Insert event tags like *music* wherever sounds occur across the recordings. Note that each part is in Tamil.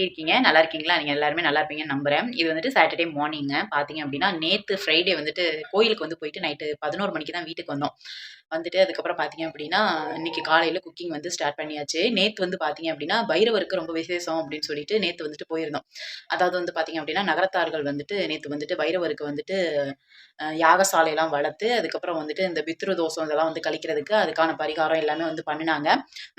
எப்படி இருக்கீங்க? நல்லா இருக்கீங்களா? நீங்கள் எல்லாருமே நல்லா இருப்பீங்கன்னு நம்புகிறேன் இது வந்துட்டு சாட்டர்டே மார்னிங்க பார்த்தீங்க அப்படின்னா நேற்று ஃப்ரைடே வந்துட்டு கோயிலுக்கு வந்து போயிட்டு நைட்டு பதினோரு மணிக்கு தான் வீட்டுக்கு வந்தோம். வந்துட்டு அதுக்கப்புறம் பார்த்தீங்க அப்படின்னா இன்னைக்கு காலையில் குக்கிங் வந்து ஸ்டார்ட் பண்ணியாச்சு. நேற்று வந்து பார்த்தீங்க அப்படின்னா பைரவருக்கு ரொம்ப விசேஷம் அப்படின்னு சொல்லிட்டு நேற்று வந்துட்டு போயிருந்தோம். அதாவது வந்து பார்த்தீங்க அப்படின்னா நகரத்தார்கள் வந்துட்டு நேற்று வந்துட்டு பைரவருக்கு வந்துட்டு யாகசாலையெல்லாம் வளர்த்து அதுக்கப்புறம் வந்துட்டு இந்த பித்ரு தோஷம் இதெல்லாம் வந்து கழிக்கிறதுக்கு அதுக்கான பரிகாரம் எல்லாமே வந்து பண்ணினாங்க.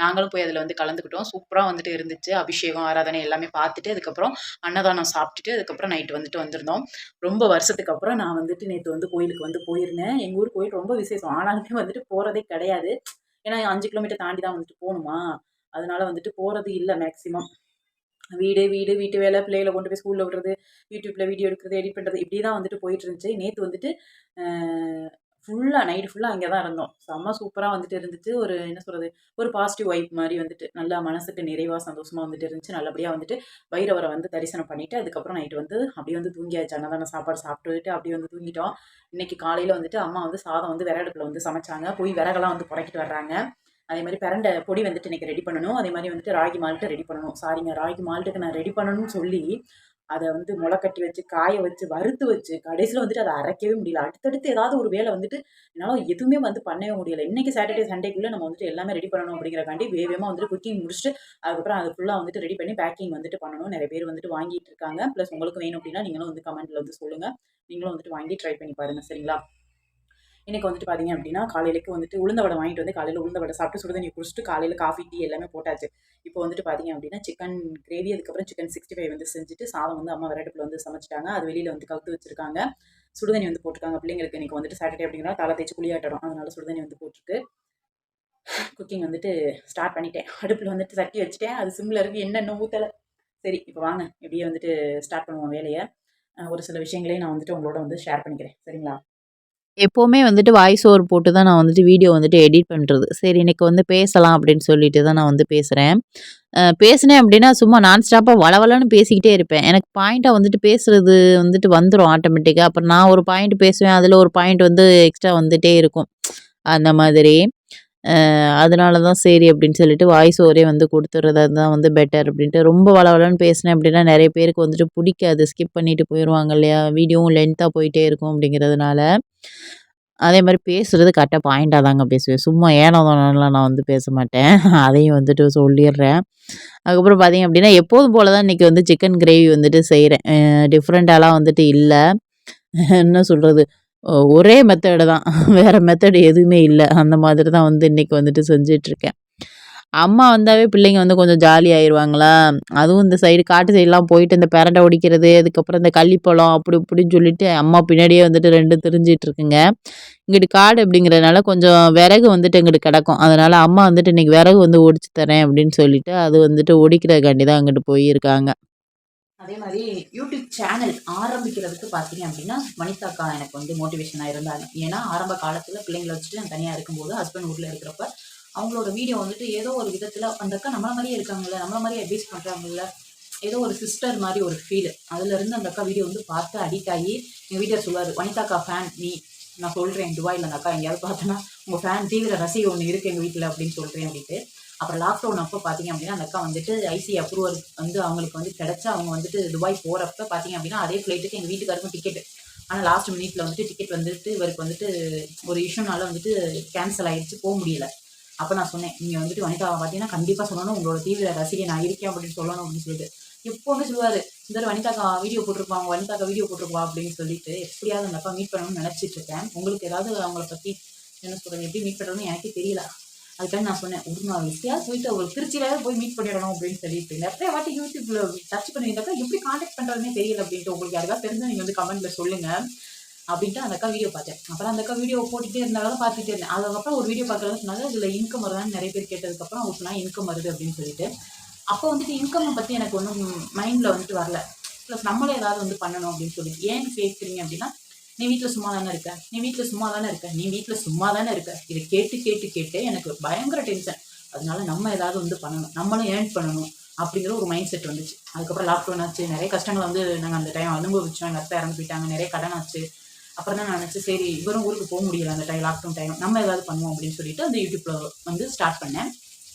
நாங்களும் போய் அதில் வந்து கலந்துக்கிட்டோம். சூப்பராக வந்துட்டு இருந்துச்சு. அபிஷேகம் ஆராதனை எல்லாமே பார்த்துட்டு அதுக்கப்புறம் அன்னதானம் சாப்பிட்டுட்டு அதுக்கப்புறம் நைட்டு வந்துட்டு வந்திருந்தோம். ரொம்ப வருஷத்துக்கு அப்புறம் நான் வந்துட்டு நேற்று வந்து கோயிலுக்கு வந்து போயிருந்தேன். எங்கள் ஊர் கோயில் ரொம்ப விசேஷம். ஆனாலுமே வந்துட்டு போகிறதே கிடையாது. ஏன்னா அஞ்சு கிலோமீட்டர் தாண்டி தான் வந்துட்டு போகணுமா? அதனால வந்துட்டு போகிறது இல்லை மேக்ஸிமம் வீடு வீடு வீட்டு வேலை பிள்ளைகளை கொண்டு போய் ஸ்கூலில் விடுறது யூடியூப்பில் வீடியோ எடுக்கிறது எடிட் பண்ணுறது இப்படி தான் வந்துட்டு போயிட்டு இருந்துச்சு. நேற்று வந்துட்டு ஃபுல்லாக நைட்டு ஃபுல்லாக அங்கே தான் இருந்தோம். செம்ம சூப்பராக வந்துட்டு இருந்துட்டு ஒரு என்ன சொல்கிறது ஒரு பாசிட்டிவ் வைப் மாதிரி வந்துட்டு நல்லா மனசுக்கு நிறைவாக சந்தோஷமாக வந்துட்டு இருந்துச்சு. நல்லபடியாக வந்துட்டு வைரவரை வந்து தரிசனம் பண்ணிவிட்டு அதுக்கப்புறம் நைட்டு வந்து அப்படியே வந்து தூங்கியாச்சு. அன்னதான சாப்பாடு சாப்பிட்டுட்டு அப்படியே வந்து தூங்கிட்டோம். இன்னைக்கு காலையில் வந்துட்டு அம்மா வந்து சாதம் வந்து விறகடுப்பில் வந்து சமைச்சாங்க. போய் விறகெல்லாம் வந்து புறக்கிட்டு வர்றாங்க. அதே மாதிரி பிரண்டை பொடி வந்துட்டு இன்னைக்கு ரெடி பண்ணணும். அதே மாதிரி வந்துட்டு ராகி மால்ட்டு ரெடி பண்ணணும். சாரிங்க ராகி மால்ட்டுக்கு நான் ரெடி பண்ணணும்னு சொல்லி அதை வந்து முளை கட்டி வச்சு காய வச்சு வறுத்து வச்சு கடைசியில் வந்துட்டு அதை அரைக்கவே முடியல. அடுத்தடுத்து ஏதாவது ஒரு வேலை வந்துட்டு என்னால் எதுவுமே வந்து பண்ணவே முடியல. இன்னைக்கு சாட்டர்டே சண்டேக்குள்ளே நம்ம வந்துட்டு எல்லாமே ரெடி பண்ணணும் அப்படிங்கிறக்காண்டி வேகமாக வந்துட்டு குக்கிங் முடிச்சுட்டு அதுக்கப்புறம் அது ஃபுல்லாக வந்துட்டு ரெடி பண்ணி பேக்கிங் வந்துட்டு பண்ணணும். நிறைய பேர் வந்துட்டு வாங்கிட்டு இருக்காங்க. ப்ளஸ் உங்களுக்கு வேணும் அப்படின்னா நீங்களும் வந்து கமெண்ட்டில் வந்து சொல்லுங்கள் நீங்களும் வந்துட்டு வாங்கி ட்ரை பண்ணி பாருங்கள் சரிங்களா? இன்றைக்கி வந்துட்டு பார்த்தீங்க அப்படின்னா காலையிலக்கு வந்துட்டு உளுந்த வடை வாங்கிட்டு வந்து காலையில் உளுந்த வடை சாப்பிட்டு சுடுதண்ணி குடிச்சிட்டு காலையில் காஃபி டீ எல்லாமே போட்டாச்சு. இப்போ வந்துட்டு பார்த்தீங்க அப்படின்னா சிக்கன் கிரேவி அதுக்கப்புறம் சிக்கன் சிக்ஸ்டி ஃபைவ் வந்து செஞ்சுட்டு சாதம் வந்து அம்மா விரட்டுப்பில் வந்து சமைச்சிட்டாங்க. அது வெளியில் வந்து கவுத்து வச்சிருக்காங்க. சுடுதண்ணி வந்து போட்டிருக்காங்க. பிள்ளைங்களுக்கு இன்றைக்கி வந்துட்டு சாட்டர்டே அப்படிங்கிற தலை தேய்ச்சி குளியாட்டணும் அதனால சுடுதண்ணி வந்து போட்டிருக்கு. குக்கிங் வந்துட்டு ஸ்டார்ட் பண்ணிட்டேன். அடுப்பில் வந்துட்டு தட்டி வச்சுட்டேன். அது சிம்மில் இருக்குது என்னென்ன ஊற்றலை சரி இப்போ வாங்க. இப்படியே வந்துட்டு ஸ்டார்ட் பண்ணுவோம் வேலையை. ஒரு சில விஷயங்களையும் நான் வந்துட்டு உங்களோட வந்து ஷேர் பண்ணிக்கிறேன். சரிங்களா? எப்போவுமே வந்துட்டு வாய்ஸ் ஓவர் போட்டு தான் நான் வந்துட்டு வீடியோ வந்துட்டு எடிட் பண்ணுறது சரி இன்னைக்கு வந்து பேசலாம் அப்படின்னு சொல்லிட்டு தான் நான் வந்து பேசுகிறேன் பேசினேன் அப்படின்னா சும்மா நான் ஸ்டாப்பாக வளவலன்னு பேசிக்கிட்டே இருப்பேன். எனக்கு பாயிண்ட்டாக வந்துட்டு பேசுகிறது வந்துட்டு வந்துடும் ஆட்டோமேட்டிக்காக அப்புறம் நான் ஒரு பாயிண்ட் பேசுவேன் அதில் ஒரு பாயிண்ட் வந்து எக்ஸ்ட்ரா வந்துட்டே இருக்கும். அந்த மாதிரி. அதனால தான் சரி அப்படின்னு சொல்லிட்டு வாய்ஸ் ஓவரே வந்து கொடுத்துறது தான் வந்து பெட்டர் அப்படின்ட்டு. ரொம்ப வளவலன்னு பேசினேன் அப்படின்னா நிறைய பேருக்கு வந்துட்டு பிடிக்காது. ஸ்கிப் பண்ணிட்டு போயிடுவாங்க இல்லையா? வீடியோவும் லென்த்தாக போயிட்டே இருக்கும் அப்படிங்கிறதுனால. அதே மாதிரி பேசுகிறது கரெக்டாக பாயிண்டாக தாங்க பேசுவேன். சும்மா ஏனோ தானோலாம் நான் வந்து பேச மாட்டேன். அதையும் வந்துட்டு சொல்லிடுறேன். அதுக்கப்புறம் பார்த்தீங்க அப்படின்னா எப்போதும் போல தான் இன்றைக்கி வந்து சிக்கன் கிரேவி வந்துட்டு செய்கிறேன் டிஃப்ரெண்ட்டாலாம் வந்துட்டு இல்லை. என்ன சொல்கிறது ஒரே மெத்தடு தான். *laughs* வேறு மெத்தடு எதுவுமே இல்லை. அந்த மாதிரி தான் வந்து இன்றைக்கி வந்துட்டு செஞ்சிட்ருக்கேன். அம்மா வந்தாவே பிள்ளைங்க வந்து கொஞ்சம் ஜாலி ஆயிடுவாங்களா அதுவும் இந்த சைடு காட்டு சைடெலாம் போயிட்டு இந்த பெரண்டை ஒடிக்கிறது அதுக்கப்புறம் இந்த கள்ளிப்பழம் அப்படி இப்படின்னு சொல்லிட்டு அம்மா பின்னாடியே வந்துட்டு ரெண்டு தெரிஞ்சிட்டு இருக்குங்க இங்கிட்டு காடு அப்படிங்கிறதுனால கொஞ்சம் விறகு வந்துட்டு இங்கிட்டு கிடக்கும். அதனால் அம்மா வந்துட்டு இன்றைக்கி விறகு வந்து ஒடிச்சு தரேன் அப்படின்னு சொல்லிட்டு அது வந்துட்டு ஒடிக்கிறதுக்காண்டி தான் அங்கிட்டு போயிருக்காங்க. அதே மாதிரி யூடியூப் சேனல் ஆரம்பிக்கிறதுக்கு பார்த்தீங்க அப்படின்னா வனிதாக்கா எனக்கு வந்து மோட்டிவேஷனாக இருந்தாங்க. ஏன்னா ஆரம்ப காலத்தில் பிள்ளைங்களை வச்சுட்டு நான் தனியாக இருக்கும்போது ஹஸ்பண்ட் ஊரில் இருக்கிறப்ப அவங்களோட வீடியோ வந்துட்டு ஏதோ ஒரு விதத்தில் அந்த அக்கா நம்மள மாதிரியே இருக்காங்கல்ல நம்மள மாதிரியே அட்வைஸ் பண்ணுறாங்கல்ல ஏதோ ஒரு சிஸ்டர் மாதிரி ஒரு ஃபீல் அதுலேருந்து அந்த அக்கா வீடியோ வந்து பார்த்து அடிக்ட் ஆகி எங்கள் வீட்டில் சொல்லுவார் வனிதாக்கா ஃபேன் நீ நான் சொல்கிறேன் துபாயில் அந்த அக்கா எங்கேயாவது பார்த்தோன்னா உங்கள் ஃபேன் தீவிர ரசிகை ஒன்று இருக்குது எங்கள் வீட்டில் அப்படின்னு சொல்கிறேன் அப்படின்ட்டு. அப்புறம் லாக்டவுன் அப்போ பார்த்தீங்க அப்படின்னா அந்த அக்கா வந்துட்டு ஐசி அப்ரூவல் வந்து அவங்களுக்கு வந்து கிடச்சி அவங்க வந்துட்டு துபாய் போகிறப்ப பார்த்தீங்க அப்படின்னா அதே ஃப்ளைட்டுக்கு எங்கள் வீட்டுக்காருக்கும் டிக்கெட் ஆனால் லாஸ்ட் மினிட்ல வந்துட்டு டிக்கெட் வந்துட்டு இவருக்கு வந்துட்டு ஒரு இஷ்யூனால வந்துட்டு கேன்சல் ஆயிடுச்சு போக முடியல. அப்போ நான் சொன்னேன் நீங்கள் வந்துட்டு வனிதா பார்த்தீங்கன்னா கண்டிப்பாக சொல்லணும். உங்களோட தீவிர ரசிகை நான் இருக்கேன் அப்படின்னு சொல்லணும் அப்படின்னு சொல்லிட்டு. எப்போவுமே சொல்லுவார் இந்த தடவை வனிதாக்கா வீடியோ போட்டிருப்பாங்க வனிதாக்கா வீடியோ போட்டிருப்பா அப்படின்னு சொல்லிட்டு எப்படியாவது அந்த அப்பா மீட் பண்ணணும்னு நினச்சிட்டு இருக்கேன். உங்களுக்கு ஏதாவது அவங்கள பற்றி என்ன சொல்கிறது எப்படி மீட் பண்ணுறதுன்னு எனக்கே தெரியல. அதுக்காக நான் சொன்னேன் ஒரு நாள் எப்படியாவது போயிட்டு ஒரு திருச்சியில போய் மீட் பண்ணிடணும் அப்படின்னு சொல்லிட்டு. நிறைய வாட்டி யூடியூப்ல சர்ச் பண்ணியிருந்தாக்கா எப்படி காண்டாக்ட் பண்ணுறதுனே தெரியல அப்படின்ட்டு உங்களுக்கு யாருக்காவது தெரிஞ்சா நீங்கள் வந்து கமெண்ட்ல சொல்லுங்க அப்படின்ட்டு அந்த அக்கா வீடியோ பார்த்தேன். அப்புறம் அந்த அக்கா வீடியோ போட்டுட்டே இருந்தாலும் பார்த்துட்டே இருந்தேன். அதுக்கப்புறம் ஒரு வீடியோ பார்க்கறது சொன்னாங்க இதில் இன்கம் வருதான்னு நிறைய பேர் கேட்டதுக்கப்புறம் அவங்க சொன்னாங்க இன்கம் வருது அப்படின்னு சொல்லிட்டு. அப்போ வந்துட்டு இன்கம் பற்றி எனக்கு ஒன்றும் மைண்டில் வந்துட்டு வரல. ப்ளஸ் நம்மளே ஏதாவது வந்து பண்ணணும் அப்படின்னு சொல்லிட்டு. ஏன் கேட்குறீங்க அப்படின்னா நீ வீட்டில் சும்மா தானே இருக்க? நீ வீட்டில் சும்மா தானே இருக்க? நீ வீட்டில் சும்மா தானே இருக்க? இதை கேட்டு கேட்டு கேட்டு எனக்கு பயங்கர டென்ஷன் அதனால நம்ம ஏதாவது வந்து பண்ணணும். நம்மளும் ஏர்ன் பண்ணணும் அப்படிங்கிற ஒரு மைண்ட் செட் வந்துச்சு. அதுக்கப்புறம் லாக்டவுன் ஆச்சு. நிறைய கஷ்டங்களை வந்து நாங்கள் அந்த டைம் அனுபவிச்சோம். எங்கள் அத்தை இறந்து போயிட்டாங்க. நிறைய கடன் ஆச்சு. அப்புறம் தான் நான் நினச்சி சரி இவரும் ஊருக்கு போக முடியல அந்த டைம் லாக்டவுன் டைம் நம்ம ஏதாவது பண்ணுவோம் அப்படின்னு சொல்லிட்டு அந்த யூடியூப்ல வந்து ஸ்டார்ட் பண்ணேன்.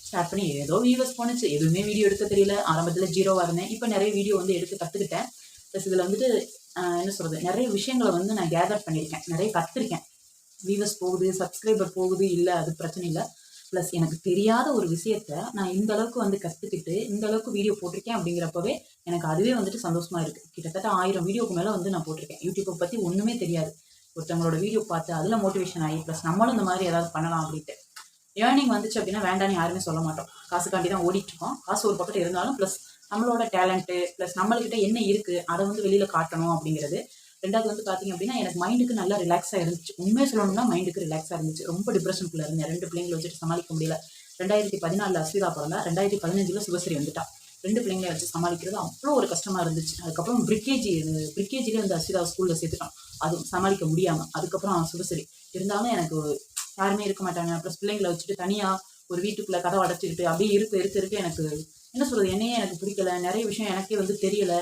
ஸ்டார்ட் பண்ணி ஏதோ வியூவர்ஸ் போனுச்சு எதுவுமே வீடியோ எடுக்க தெரியல. ஆரம்பத்தில் ஜீரோவாக இருந்தேன். இப்போ நிறைய வீடியோ வந்து எடுத்து கற்றுக்கிட்டேன் ப்ளஸ் இதில் வந்துட்டு என்ன சொல்கிறது நிறைய விஷயங்களை வந்து நான் கேதர் பண்ணியிருக்கேன். நிறைய கற்றுருக்கேன் வியூவர்ஸ் போகுது சப்ஸ்கிரைபர் போகுது இல்லை அது பிரச்சனை இல்லை. ப்ளஸ் எனக்கு தெரியாத ஒரு விஷயத்த நான் இந்த அளவுக்கு வந்து கற்றுக்கிட்டு இந்த அளவுக்கு வீடியோ போட்டிருக்கேன் அப்படிங்கிறப்பவே எனக்கு அதுவே வந்துட்டு சந்தோஷமா இருக்குது கிட்டத்தட்ட ஆயிரம் வீடியோக்கு மேலே வந்து நான் போட்டிருக்கேன். யூடியூப்பை பற்றி ஒன்றுமே தெரியாது. ஒருத்தவங்களோட வீடியோ பார்த்து அதில் மோட்டிவேஷன் ஆகி ப்ளஸ் நம்மளும் இந்த மாதிரி ஏதாவது பண்ணலாம் அப்படின்ட்டு. ஏர்னிங் வந்துச்சு அப்படின்னா வேண்டாம்னு யாருமே சொல்ல மாட்டோம். காசுக்காண்டி தான் ஓடிட்டு இருக்கோம் காசு ஒரு பக்கத்து இருந்தாலும் ப்ளஸ் நம்மளோட டேலண்ட்டு ப்ளஸ் நம்மள்கிட்ட என்ன இருக்குது அதை வந்து வெளியில் காட்டணும் அப்படிங்கிறது. ரெண்டாவது வந்து பார்த்தீங்க அப்படின்னா எனக்கு மைண்டுக்கு நல்லா ரிலாக்ஸாக இருந்துச்சு. உண்மையை சொல்லணும்னா மைண்டுக்கு ரிலாக்ஸாக இருந்துச்சு. ரொம்ப டிப்ரெஷனுக்குள்ள இருந்தேன். ரெண்டு பிள்ளைங்களை வச்சுட்டு சமாளிக்க முடியல. ரெண்டாயிரத்தி பதினாலில் அஸ்விதா பிறந்தா ரெண்டாயிரத்தி பதினஞ்சில் சிவஸ்ரீ வந்துட்டா. ரெண்டு பிள்ளைங்களை வச்சு சமாளிக்கிறது அவ்வளோ ஒரு கஷ்டமாக இருந்துச்சு. அதுக்கப்புறம் பிரிகேஜி பிரிகேஜிலே வந்து அஸ்விதா ஸ்கூலில் சேர்த்துட்டான் அது சமாளிக்க முடியாமல் அதுக்கப்புறம் சிவஸ்ரீ இருந்தாலும் எனக்கு யாருமே இருக்க மாட்டாங்க. ப்ளஸ் பிள்ளைங்களை வச்சுட்டு தனியாக ஒரு வீட்டுக்குள்ளே கதவை அடைச்சிக்கிட்டு அப்படியே இருக்க இருக்க இருக்க எனக்கு. என்ன சொல்கிறது என்னையே எனக்கு பிடிக்கல. நிறைய விஷயம் எனக்கே வந்து தெரியல.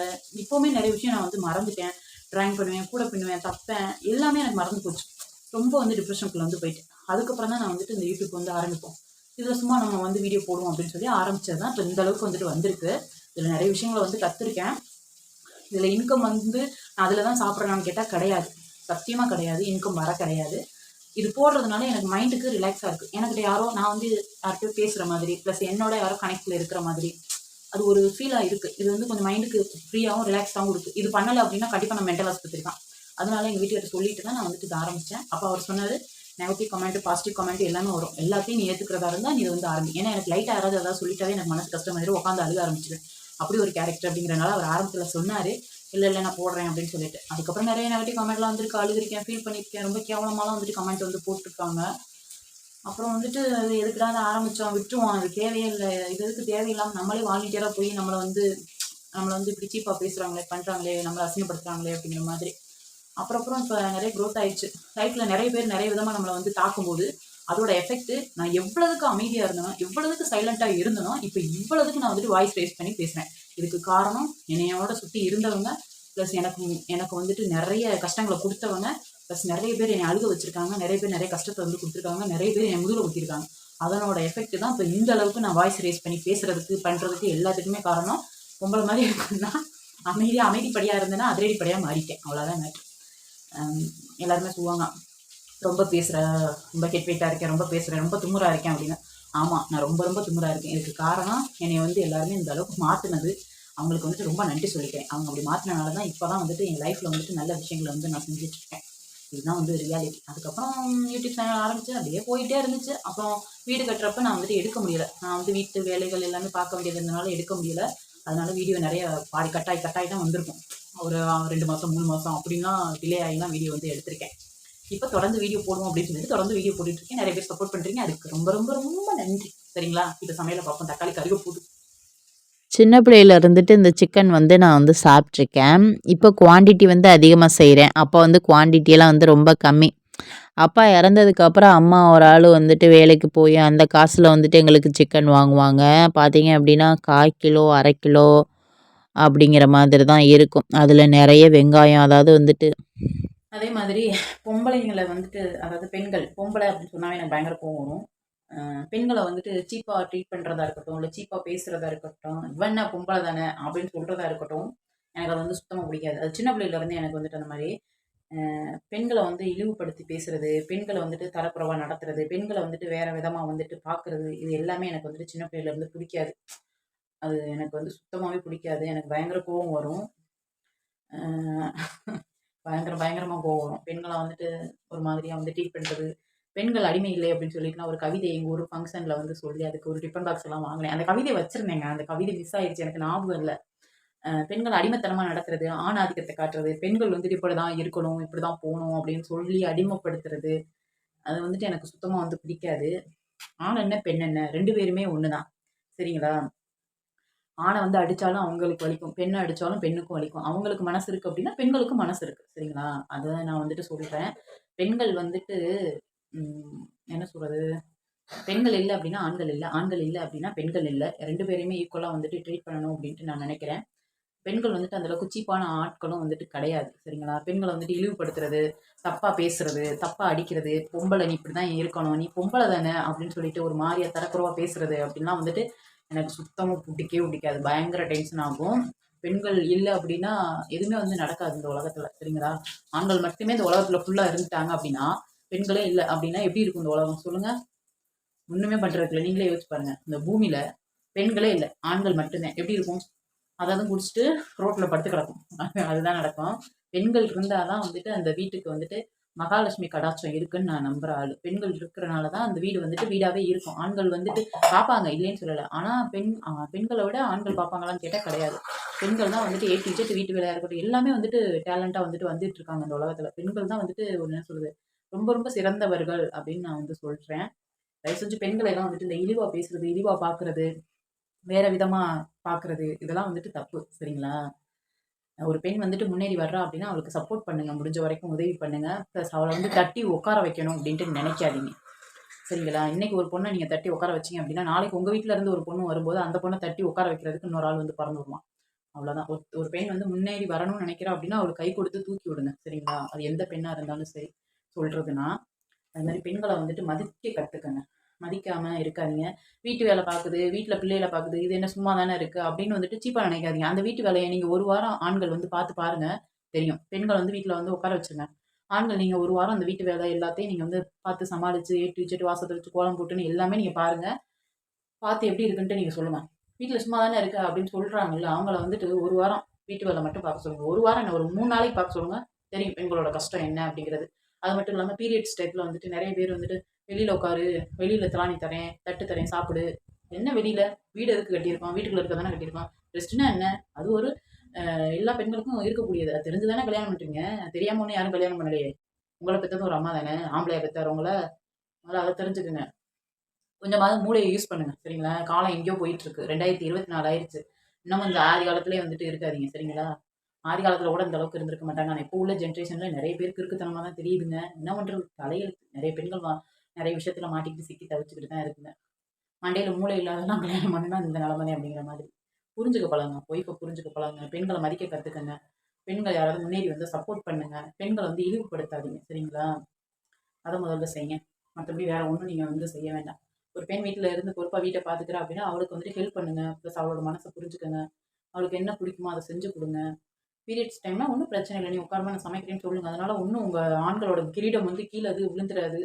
இப்போவுமே நிறைய விஷயம் நான் வந்து மறந்துட்டேன். ட்ராயிங் பண்ணுவேன் கூட பின்னுவேன் தப்பேன். எல்லாமே எனக்கு மறந்து போச்சு. ரொம்ப வந்து டிப்ரெஷனுக்குள்ள வந்து போயிட்டேன். அதுக்கப்புறம் தான் நான் வந்துட்டு இந்த யூடியூப் வந்து ஆரம்பிப்போம். இதில் சும்மா நம்ம வந்து வீடியோ போடுவோம் அப்படின்னு சொல்லி ஆரம்பிச்சது தான் இப்போ இந்த அளவுக்கு வந்துட்டு வந்திருக்கு. இதில் நிறைய விஷயங்களை வந்து கற்றுருக்கேன் இதில் இன்கம் வந்து நான் அதில் தான் சாப்பிட்றேன்னு கேட்டால் கிடையாது. சத்தியமாக கிடையாது. இன்கம் வர கிடையாது. இது போடுறதுனால எனக்கு மைண்டுக்கு ரிலாக்ஸாக இருக்குது எனக்கிட்ட யாரோ நான் வந்து யார்கிட்டயோ பேசுகிற மாதிரி ப்ளஸ் என்னோட யாரோ கனெக்டில் இருக்கிற மாதிரி அது ஒரு ஃபீலாக இருக்குது இது வந்து கொஞ்சம் மைண்டுக்கு ஃப்ரீயாகவும் ரிலாக்ஸாகவும் இருக்குது இது பண்ணலை அப்படின்னா கண்டிப்பாக நான் மென்டல் ஆஸ்பத்திரி தான். அதனால எங்கள் வீட்டுக்கிட்ட சொல்லிட்டு தான் நான் வந்துட்டு இதை ஆரம்பித்தேன் அப்போ அவர் சொன்னார் நெகட்டிவ் கமெண்ட் பாசிட்டிவ் கமெண்ட் எல்லாமே வரும். எல்லாத்தையும் நீ ஏற்றுக்கிறதா இருந்தால் நீ வந்து ஆரம்பி. ஏன்னா எனக்கு லைட்டாக யாராவது ஏதாவது சொல்லிட்டாவே எனக்கு மனசு கஷ்டமாயிரும் உட்காந்து அழுக ஆரம்பிச்சிடும். அப்படி ஒரு கேரக்டர் அப்படிங்கிறனால அவர் ஆரம்பத்தில் சொன்னார் இல்லை இல்லை நான் போடுறேன் அப்படின்னு சொல்லிட்டு. அதுக்கப்புறம் நிறைய நெகட்டிவ் கமெண்ட்லாம் வந்துருக்கு. அழுதுருக்கேன் ஃபீல் பண்ணியிருக்கேன் ரொம்ப கேவலமாலாம் வந்துட்டு கமெண்ட் வந்து போட்டிருக்காங்க. அப்புறம் வந்துட்டு அது எதுக்குடா அதை ஆரம்பித்தோம் விட்டுருவோம். அது தேவையே இல்லை. இது எதுக்கு தேவையில்லாமல் நம்மளே வாலண்டியராக போய் நம்மளை வந்து நம்மளை வந்து இப்படி சீப்பாக பேசுகிறாங்களே பண்ணுறாங்களே நம்மளை அசிங்கப்படுத்துகிறாங்களே அப்படிங்கிற மாதிரி. அப்புறம் அப்புறம் இப்போ நிறைய க்ரோத் ஆயிடுச்சு. லைஃப்பில் நிறைய பேர் நிறைய விதமாக நம்மளை வந்து தாக்கும்போது அதோட எஃபெக்ட் நான் எவ்வளவுக்கு அமைதியாக இருந்தனோ எவ்வளவுக்கு சைலண்ட்டாக இருந்தனோ இப்போ இவ்வளவுக்கு நான் வந்துட்டு வாய்ஸ் ரேஸ் பண்ணி பேசுகிறேன் இதுக்கு காரணம் என்னையோட சுற்றி இருந்தவங்க ப்ளஸ் எனக்கு எனக்கு வந்துட்டு நிறைய கஷ்டங்களை கொடுத்தவங்க ப்ளஸ் நிறைய பேர் என்னை அழுக வச்சிருக்காங்க நிறைய பேர் நிறைய கஷ்டத்தை வந்து கொடுத்துருக்காங்க நிறைய பேர் என் முதுகில் ஊற்றிருக்காங்க அதனோட எஃபெக்ட் தான் இப்போ இந்த அளவுக்கு நான் வாய்ஸ் ரேஸ் பண்ணி பேசுறதுக்கு பண்ணுறதுக்கு எல்லாத்துக்குமே காரணம் பொம்பளை மாதிரி இருக்குன்னா அமைதியாக அமைதிப்படியாக இருந்தேன்னா அதிரடிப்படியாக மாறிட்டேன். அவ்வளோதான் மேட்ரு எல்லாருமே சொல்லுவாங்க ரொம்ப பேசுகிற ரொம்ப ஹெட் வெயிட்டாக இருக்கேன் ரொம்ப பேசுகிறேன் ரொம்ப துமுறா இருக்கேன் அப்படின்னு. ஆமாம் நான் ரொம்ப ரொம்ப திமுறா இருக்கேன். இதுக்கு காரணம் என்னை வந்து எல்லாருமே இந்த அளவுக்கு மாற்றினது அவங்களுக்கு வந்துட்டு ரொம்ப நன்றி சொல்லிக்கிறேன். அவங்க அப்படி மாற்றினால தான் இப்போ தான் வந்துட்டு என் லைஃப்பில் வந்துட்டு நல்ல விஷயங்களை வந்து நான் செஞ்சுட்டு இருக்கேன். இதுதான் வந்து ரியாலிட்டி அதுக்கப்புறம் யூடியூப் சேனல் ஆரம்பிச்சு அப்படியே போயிட்டே இருந்துச்சு. அப்புறம் வீடு கட்டுறப்ப நான் வந்துட்டு எடுக்க முடியல. நான் வந்து வீட்டு வேலைகள் எல்லாமே பார்க்க வேண்டியது இருந்தனால எடுக்க முடியல. அதனால வீடியோ நிறைய பாடி கட்டாய் கட்டாய் தான் வந்திருக்கும். ஒரு ரெண்டு மாதம் மூணு மாதம் அப்படின்லாம் டிலே ஆகிலாம் வீடியோ வந்து எடுத்திருக்கேன். இப்போ தொடர்ந்து வீடியோ போடுவோம் அப்படின்னு சொல்லிட்டு தொடர்ந்து வீடியோ போட்டுட்டு இருக்கேன். நிறைய பேர் சப்போர்ட் பண்ணுறீங்க அதுக்கு ரொம்ப ரொம்ப ரொம்ப நன்றி. சரிங்களா? இப்போ சமையல பார்ப்போம். தக்காளி கருக போட்டு சின்ன பிள்ளையில இருந்துட்டு இந்த சிக்கன் வந்து நான் வந்து சாப்பிட்ருக்கேன் இப்போ குவான்டிட்டி வந்து அதிகமாக செய்கிறேன் அப்போ வந்து குவான்டிட்டியெல்லாம் வந்து ரொம்ப கம்மி. அப்பா இறந்ததுக்கப்புறம் அம்மா ஒரு ஆள் வந்துட்டு வேலைக்கு போய் அந்த காசில் வந்துட்டு எங்களுக்கு சிக்கன் வாங்குவாங்க. பார்த்தீங்க அப்படின்னா கால் கிலோ அரை கிலோ அப்படிங்கிற மாதிரி தான் இருக்கும். அதில் நிறைய வெங்காயம் அதாவது வந்துட்டு அதே மாதிரி பொம்பளைங்களை வந்துட்டு அதாவது பெண்கள் பொம்பளை அப்படின்னு சொன்னாவே எனக்கு பயங்கர கோவம் வரும். பெண்களை வந்துட்டு சீப்பாக ட்ரீட் பண்ணுறதா இருக்கட்டும் இல்லை சீப்பாக பேசுகிறதா இருக்கட்டும் இவன் பொம்பளை தானே அப்படின்னு சொல்கிறதா இருக்கட்டும் எனக்கு அது வந்து சுத்தமாக பிடிக்காது. அது சின்ன பிள்ளையிலேருந்து எனக்கு வந்துட்டு அந்த மாதிரி. பெண்களை வந்து இழிவுபடுத்தி பேசுறது பெண்களை வந்துட்டு தரக்குறவாக நடத்துறது பெண்களை வந்துட்டு வேற விதமாக வந்துட்டு பார்க்குறது இது எல்லாமே எனக்கு வந்துட்டு சின்ன பிள்ளையில இருந்து பிடிக்காது. அது எனக்கு வந்து சுத்தமாகவே பிடிக்காது. எனக்கு பயங்கர கோவம் வரும். பயங்கர பயங்கரமாக கோவம். வரும் பெண்களை வந்துட்டு ஒரு மாதிரியாக வந்து ட்ரீட் பண்ணுறது பெண்கள் அடிமை இல்லை அப்படின்னு சொல்லிட்டு நான் ஒரு கவிதை எங்கள் ஊர் ஃபங்க்ஷனில் வந்து சொல்லி அதுக்கு ஒரு டிஃபன் பாக்ஸ் எல்லாம் வாங்கினேன். அந்த கவிதை வச்சுருந்தேங்க. அந்த கவிதை மிஸ் ஆயிடுச்சு. எனக்கு ஞாபகம் இல்லை. பெண்கள் அடிமைத்தனமாக நடக்கிறது ஆண் ஆதிக்கத்தை காட்டுறது பெண்கள் வந்துட்டு இப்படி தான் இருக்கணும் இப்படி தான் போகணும் அப்படின்னு சொல்லி அடிமைப்படுத்துறது அது வந்துட்டு எனக்கு சுத்தமாக வந்து பிடிக்காது. ஆண் என்ன பெண் என்ன? ரெண்டு பேருமே ஒன்று தான் சரிங்களா? ஆணை வந்து அடித்தாலும் அவங்களுக்கு வலிக்கும் பெண்ணை அடித்தாலும் பெண்ணுக்கும் வலிக்கும். அவங்களுக்கு மனசு இருக்குது அப்படின்னா பெண்களுக்கும் மனசு இருக்குது சரிங்களா? அதை நான் வந்துட்டு சொல்கிறேன் பெண்கள் வந்துட்டு என்ன சொல்கிறது பெண்கள் இல்லை அப்படின்னா ஆண்கள் இல்லை. ஆண்கள் இல்லை அப்படின்னா பெண்கள் இல்லை. ரெண்டு பேரையுமே ஈக்குவலாக வந்துட்டு ட்ரீட் பண்ணணும் அப்படின்ட்டு நான் நினைக்கிறேன். பெண்கள் வந்துட்டு அந்த அளவுக்கு சீப்பான ஆட்களும் வந்துட்டு கிடையாது. சரிங்களா? பெண்களை வந்துட்டு இழிவுபடுத்துறது தப்பாக பேசுறது தப்பாக அடிக்கிறது பொம்பளை நீ இப்படி தான் இருக்கணும். நீ பொம்பளை தானே அப்படின்னு சொல்லிட்டு ஒரு மாதிரியா தரக்குறவாக பேசுறது அப்படின்லாம் வந்துட்டு எனக்கு சுத்தமாக பிடிக்கவே பிடிக்காது. பயங்கர டென்ஷன் ஆகும். பெண்கள் இல்லை அப்படின்னா எதுவுமே வந்து நடக்காது இந்த உலகத்தில். சரிங்களா? ஆண்கள் மட்டுமே இந்த உலகத்தில் ஃபுல்லாக இருந்துட்டாங்க அப்படின்னா பெண்களே இல்லை அப்படின்னா எப்படி இருக்கும் இந்த உலகம்? சொல்லுங்கள் ஒன்றுமே பண்ணுறதுக்கு நீங்களே யோசிச்சு பாருங்கள் இந்த பூமியில் பெண்களே இல்லை. ஆண்கள் மட்டும்தான் எப்படி இருக்கும்? அதாவது குடிச்சிட்டு ரோட்டில் படுத்து கிடக்கும். *laughs* அதுதான் நடக்கும். பெண்கள் இருந்தால் தான் வந்துட்டு அந்த வீட்டுக்கு வந்துட்டு மகாலட்சுமி கடாட்சம் இருக்குன்னு நான் நம்புற ஆள். பெண்கள் இருக்கிறனால தான் அந்த வீடு வந்துட்டு வீடாகவே இருக்கும். ஆண்கள் வந்துட்டு பார்ப்பாங்க இல்லைன்னு சொல்லலை. ஆனால் பெண் பெண்களை விட ஆண்கள் பார்ப்பாங்களான்னு கேட்டால் கிடையாது. பெண்கள் தான் வந்துட்டு ஏ டீச்சர் வீட்டு வேலையாக இருக்கட்டும் எல்லாமே வந்துட்டு டேலண்ட்டாக வந்துட்டு வந்துட்டு இருக்காங்க இந்த உலகத்தில். பெண்கள் தான் வந்துட்டு ஒரு என்ன சொல்றது ரொம்ப ரொம்ப சிறந்தவர்கள் அப்படின்னு நான் வந்து சொல்கிறேன் தயவு செஞ்சு பெண்களை எல்லாம் வந்துட்டு இந்த இழிவாக பேசுறது இழிவாக பார்க்குறது வேற விதமாக பார்க்குறது இதெல்லாம் வந்துட்டு தப்பு. சரிங்களா? ஒரு பெண் வந்துட்டு முன்னேறி வர்றா அப்படின்னா அவளுக்கு சப்போர்ட் பண்ணுங்க. முடிஞ்ச வரைக்கும் உதவி பண்ணுங்க. ப்ளஸ் அவளை வந்து தட்டி உட்கார வைக்கணும் அப்படின்ட்டு நினைக்காதீங்க. சரிங்களா? இன்னைக்கு ஒரு பொண்ணை நீங்கள் தட்டி உட்கார வச்சீங்க அப்படின்னா நாளைக்கு உங்கள் வீட்டில் இருந்து ஒரு பொண்ணு வரும்போது அந்த பொண்ணை தட்டி உட்கார வைக்கிறதுக்கு இன்னொரு ஆள் வந்து பறந்து வருவான். அவ்வளோதான் ஒரு ஒரு பெண் வந்து முன்னேறி வரணும்னு நினைக்கிறா அப்படின்னா அவளுக்கு கை கொடுத்து தூக்கி விடுங்க. சரிங்களா? அது எந்த பெண்ணாக இருந்தாலும் சரி. சொல்கிறதுனா அது மாதிரி பெண்களை வந்துட்டு மதிக்க கற்றுக்கங்க மதிக்காமல் இருக்காதீங்க. வீட்டு வேலை பார்க்குது வீட்டில் பிள்ளைகளை பார்க்குது இது என்ன சும்மா தானே இருக்குது அப்படின்னு வந்துட்டு சீப்பாக நினைக்காதீங்க. அந்த வீட்டு வேலையை நீங்கள் ஒரு வாரம் ஆண்கள் வந்து பார்த்து பாருங்க. தெரியும். பெண்கள் வந்து வீட்டில் வந்து உட்கார வச்சுருங்க. ஆண்கள் நீங்கள் ஒரு வாரம் அந்த வீட்டு வேலை எல்லாத்தையும் நீங்கள் வந்து பார்த்து சமாளித்து ஏட்டு வச்சுட்டு வாசத்தை வச்சு கோலம் போட்டுன்னு எல்லாமே நீங்கள் பாருங்கள் பார்த்து எப்படி இருக்குன்ட்டு நீங்கள் சொல்லுங்கள் வீட்டில் சும்மா தானே இருக்க அப்படின்னு சொல்கிறாங்கல்ல அவங்கள வந்துட்டு ஒரு வாரம் வீட்டு வேலை மட்டும் பார்க்க சொல்லுங்கள் ஒரு வாரம் என்ன ஒரு மூணு நாளைக்கு பார்க்க சொல்லுங்கள் தெரியும் பெண்களோட கஷ்டம் என்ன அப்படிங்கிறது. அது மட்டும் இல்லாமல் பீரியட்ஸ் டைப்பில் வந்துட்டு நிறைய பேர் வந்துட்டு வெளியில் உட்காரு வெளியில் திராணி தரேன் தட்டு தரேன் சாப்பிடு. என்ன வெளியில்? வீடு எதுக்கு கட்டியிருக்கோம்? வீட்டுக்குள்ள இருக்க தானே கட்டியிருக்கோம்? ரெஸ்ட்னா என்ன? அது ஒரு எல்லா பெண்களுக்கும் இருக்கக்கூடியது. அது தெரிஞ்சு தானே கல்யாணம் பண்ணுறீங்க தெரியாம ஒன்று யாரும் கல்யாணம் பண்ணலையே. உங்களை பெற்றது ஒரு அம்மா தானே? ஆம்பளையா உங்களை? முதல்ல அதை தெரிஞ்சுக்குங்க. கொஞ்சமாவது மூளையை யூஸ் பண்ணுங்க. சரிங்களா? காலம் எங்கேயோ போயிட்டு இருக்கு ரெண்டாயிரத்தி இருபத்தி நாலு ஆயிடுச்சு இன்னும் இந்த ஆதி காலத்திலே வந்துட்டு இருக்காதீங்க. சரிங்களா? ஆதி காலத்தில் கூட இந்த அளவுக்கு இருந்திருக்க மாட்டாங்க. ஆனால் இப்போ உள்ள ஜென்ரேஷனில் நிறைய பேருக்கு இருக்குத்தனமாக தான் தெரியுதுங்க. என்ன பண்ணுறது தலையெழுத்து. நிறைய பெண்கள் வா நிறைய விஷயத்தில் மாட்டிக்கிட்டு சிக்கி தவிச்சுக்கிட்டு தான் இருக்குங்க. மண்டையில் மூளை இல்லாதெல்லாம் கல்யாணம் பண்ணுனா இந்த நிலமதே அப்படிங்கிற மாதிரி. புரிஞ்சுக்க பழங்க ஒய்ஃபை புரிஞ்சுக்க பழங்க பெண்களை மதிக்க கற்றுக்கங்க பெண்கள் யாராவது முன்னேறி வந்து சப்போர்ட் பண்ணுங்க. பெண்களை வந்து இழிவுபடுத்தாதீங்க. சரிங்களா? அதை முதல்ல செய்யுங்க. மற்றபடி வேற ஒன்றும் நீங்கள் வந்து செய்ய வேண்டாம். ஒரு பெண் வீட்டில் இருந்து பொறுப்பாக வீட்டை பார்த்துக்கிறா அப்படின்னா அவளுக்கு வந்துட்டு ஹெல்ப் பண்ணுங்க. ப்ளஸ் அவளோட மனசை புரிஞ்சுக்கங்க. அவளுக்கு என்ன பிடிக்குமோ அதை செஞ்சு கொடுங்க. பீரியட்ஸ் டைம்னா ஒன்றும் பிரச்சனை இல்லை. நீ உட்காரமா நான் சமைக்கிறேன்னு சொல்லுங்க. அதனால ஒன்றும் உங்கள் ஆண்களோட கிரீடம் வந்து கீழே அது விழுந்துடாது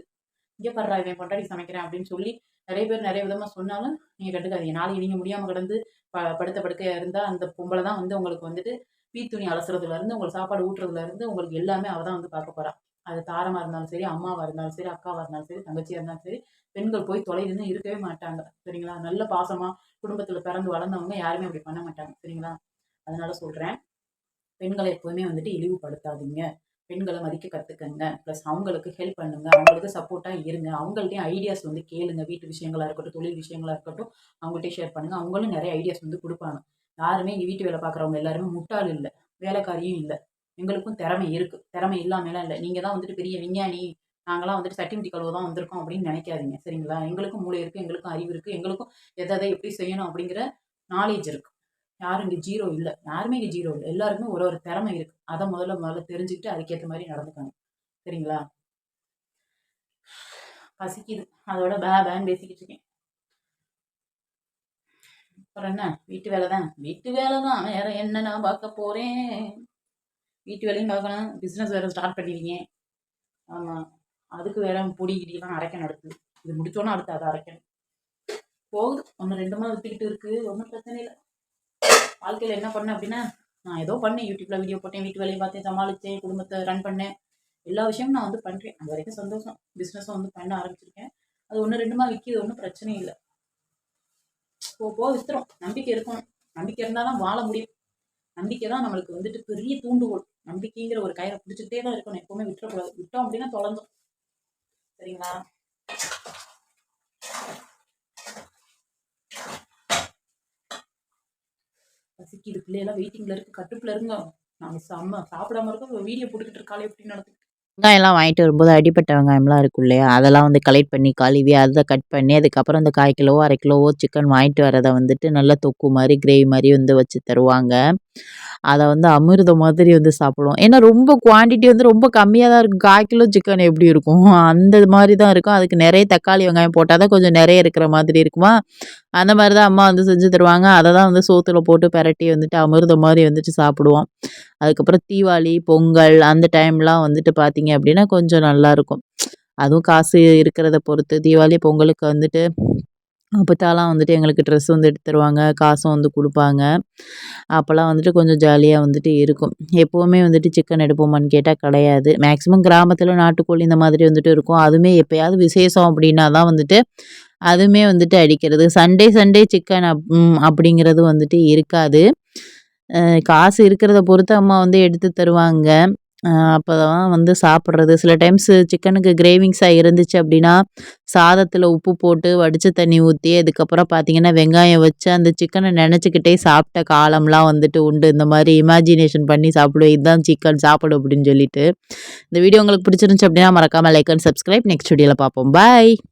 இங்கே படுறா இவன் கொண்டாடி சமைக்கிறேன் அப்படின்னு சொல்லி நிறைய பேர் நிறைய விதமாக சொன்னாலும் நீங்கள் கண்டுக்காதீங்க. நாளைக்கு நீங்கள் முடியாமல் கிடந்து ப படுத்த படுக்கையாக இருந்தால் அந்த பொம்பளை தான் வந்து உங்களுக்கு வந்துட்டு பீ துணி அலசுறதுலேருந்து உங்களுக்கு சாப்பாடு ஊட்டுறதுலேருந்து உங்களுக்கு எல்லாமே அவள் தான் வந்து பார்க்க போகிறான் அது தாரமாக இருந்தாலும் சரி அம்மாவாக இருந்தாலும் சரி அக்காவாக இருந்தாலும் சரி தங்கச்சியாக இருந்தாலும் சரி பெண்கள் போய் தொலைதுன்னு இருக்கவே மாட்டாங்க. சரிங்களா? நல்ல பாசமாக குடும்பத்தில் பிறந்து வளர்ந்தவங்க யாருமே அப்படி பண்ண மாட்டாங்க. சரிங்களா? அதனால சொல்கிறேன் பெண்களை எப்போதுமே வந்துட்டு இழிவுபடுத்தாதீங்க. பெண்களை மதிக்க கற்றுக்கங்க ப்ளஸ் அவங்களுக்கு ஹெல்ப் பண்ணுங்க. அவங்களுக்கு சப்போர்ட்டாக இருங்க. அவங்கள்ட்டையும் ஐடியாஸ் வந்து கேளுங்க. வீட்டு விஷயங்களாக இருக்கட்டும் தொழில் விஷயங்களா இருக்கட்டும் அவங்கள்ட்டையும் ஷேர் பண்ணுங்க. அவங்களும் நிறைய ஐடியாஸ் வந்து கொடுப்பாங்க. யாருமே வீட்டு வேலை பார்க்குறவங்க எல்லாருமே முட்டாள் இல்லை. வேலைக்காரியும் இல்லை. எங்களுக்கும் திறமை இருக்குது திறமை இல்லாமலாம் இல்லை. நீங்கள் தான் வந்துட்டு பெரிய விஞ்ஞானி. நாங்களாம் வந்துட்டு சட்டிமுட்டி கழுவு தான் வந்திருக்கோம் அப்படின்னு நினைக்காதீங்க. சரிங்களா? எங்களுக்கும் மூளை இருக்குது எங்களுக்கும் அறிவு இருக்குது எங்களுக்கும் எதை எதை எப்படி செய்யணும் அப்படிங்கிற நாலேஜ் இருக்குது யாரும் இங்கே ஜீரோ இல்லை. யாருமே இங்கே ஜீரோ இல்லை. எல்லாருக்குமே ஒரு ஒரு திறமை இருக்குது அதை முதல்ல முதல்ல தெரிஞ்சுக்கிட்டு அதுக்கேற்ற மாதிரி நடந்துக்கணும். சரிங்களா? பசிக்குது. அதோட பே பேன் பேசிக்கிட்டு இருக்கேன். அப்புறம் என்ன? வீட்டு வேலை தான். வீட்டு வேலை தான். வேற என்ன நான் பார்க்க போகிறேன் வீட்டு வேலையும் பார்க்கணும் பிஸ்னஸ் வேறு ஸ்டார்ட் பண்ணிருக்கேன் ஆமாம் அதுக்கு வேற பொடி கிடிலாம் அரைக்கணும் அடுத்து. இது முடித்தோன்னா அடுத்து அதை அரைக்கணும். போகுது. ஒன்று ரெண்டு மாதம் வித்துக்கிட்டு இருக்கு. ஒன்றும் பிரச்சனை இல்லை. வாழ்க்கையில் என்ன பண்ணேன் அப்படின்னா நான் ஏதோ பண்ணேன். யூடியூப்ல வீடியோ போட்டேன் வீட்டு வேலையை பார்த்தேன் சமாளித்தேன் குடும்பத்தை ரன் பண்ணேன். எல்லா விஷயமும் நான் வந்து பண்ணுறேன் அது வரைக்கும் சந்தோஷம். பிஸ்னஸும் வந்து பண்ண ஆரம்பிச்சிருக்கேன். அது ஒன்று ரெண்டுமா விற்கிது ஒன்றும் பிரச்சனை இல்லை. போ போ வித்துரும். நம்பிக்கை இருக்கணும். நம்பிக்கை இருந்தால் தான் வாழ முடியும். நம்பிக்கை தான் நம்மளுக்கு வந்துட்டு பெரிய தூண்டுகோல். நம்பிக்கைங்கிற ஒரு கயிறை பிடிச்சிக்கிட்டே தான் இருக்கணும். எப்பவுமே விட்டுறக்கூடாது. விட்டோம் அப்படின்னா தொலைஞ்சோம். சரிங்களா? பசிக்குது பிள்ளையெல்லாம் வெயிட்டிங்ல இருக்கு. கட்டுப்புல இருங்க. நாங்கள் செம்ம சாப்பிடாம இருக்கோம். வீடியோ போட்டுக்கிட்டு இருக்காளே எப்படி நடக்குது வெங்காயம்லாம் வாங்கிட்டு வரும்போது அடிப்பட்ட வெங்காயம்லாம் இருக்கும் இல்லையா? அதெல்லாம் வந்து கலெக்ட் பண்ணி கழுவி அதை கட் பண்ணி அதுக்கப்புறம் இந்த கால் கிலோவோ அரை கிலோவோ சிக்கன் வாங்கிட்டு வரதை வந்துட்டு நல்லா தொக்கு மாதிரி கிரேவி மாதிரி வந்து வச்சு தருவாங்க. அதை வந்து அமிர்தம் மாதிரி வந்து சாப்பிடுவோம். ஏன்னா ரொம்ப குவான்டிட்டி வந்து ரொம்ப கம்மியாக தான் இருக்கும். 1/4 கிலோ சிக்கன் எப்படி இருக்கும்? அந்த மாதிரி தான் இருக்கும். அதுக்கு நிறைய தக்காளி, வெங்காயம் போட்டால் தான் கொஞ்சம் நிறைய இருக்கிற மாதிரி இருக்குமா, அந்த மாதிரி தான் அம்மா வந்து செஞ்சு தருவாங்க. அதை தான் வந்து சோத்துல போட்டு பெரட்டி வந்துட்டு அமிர்தம் மாதிரி வந்துட்டு சாப்பிடுவோம். அதுக்கப்புறம் தீபாவளி பொங்கல் அந்த டைம்லாம் வந்துட்டு பார்த்தீங்க அப்படின்னா, கொஞ்சம் நல்லாயிருக்கும். அதுவும் காசு இருக்கிறத பொறுத்து தீபாவளி பொங்கலுக்கு வந்துட்டு அப்பத்தாலாம் வந்துட்டு எங்களுக்கு ட்ரெஸ் வந்து எடுத்து தருவாங்க. காசும் வந்து கொடுப்பாங்க அப்போல்லாம் வந்துட்டு கொஞ்சம் ஜாலியாக வந்துட்டு இருக்கும். எப்போவுமே வந்துட்டு சிக்கன் எடுப்போமான்னு கேட்டால் கிடையாது. மேக்ஸிமம் கிராமத்தில் நாட்டுக்கோழி இந்த மாதிரி வந்துட்டு இருக்கும். அதுவுமே எப்போயாவது விசேஷம் அப்படின்னா தான் வந்துட்டு அதுவுமே வந்துட்டு அடிக்கிறது. சண்டே சண்டே சிக்கன் அப் அப்படிங்கிறது வந்துட்டு இருக்காது. காசு இருக்கிறத பொறுத்து அம்மா வந்து எடுத்து தருவாங்க. அப்போ தான் வந்து சாப்பிட்றது சில டைம்ஸ் சிக்கனுக்கு கிரேவிங்ஸாக இருந்துச்சு அப்படின்னா, சாதத்தில் உப்பு போட்டு வடிச்ச தண்ணி ஊற்றி அதுக்கப்புறம் பார்த்தீங்கன்னா, வெங்காயம் வச்சு அந்த சிக்கனை நினச்சிக்கிட்டே சாப்பிட்ட காலம்லாம் வந்துட்டு உண்டு. இந்த மாதிரி இமேஜினேஷன் பண்ணி சாப்பிடுவேன். இதுதான் சிக்கன் சாப்பிடு அப்படின்னு சொல்லிட்டு. இந்த வீடியோ உங்களுக்கு பிடிச்சிருந்துச்சு அப்படின்னா, மறக்காமல் லைக் அண்ட் சப்ஸ்கிரைப். நெக்ஸ்ட் வீடியோவில் பார்ப்போம். பாய்.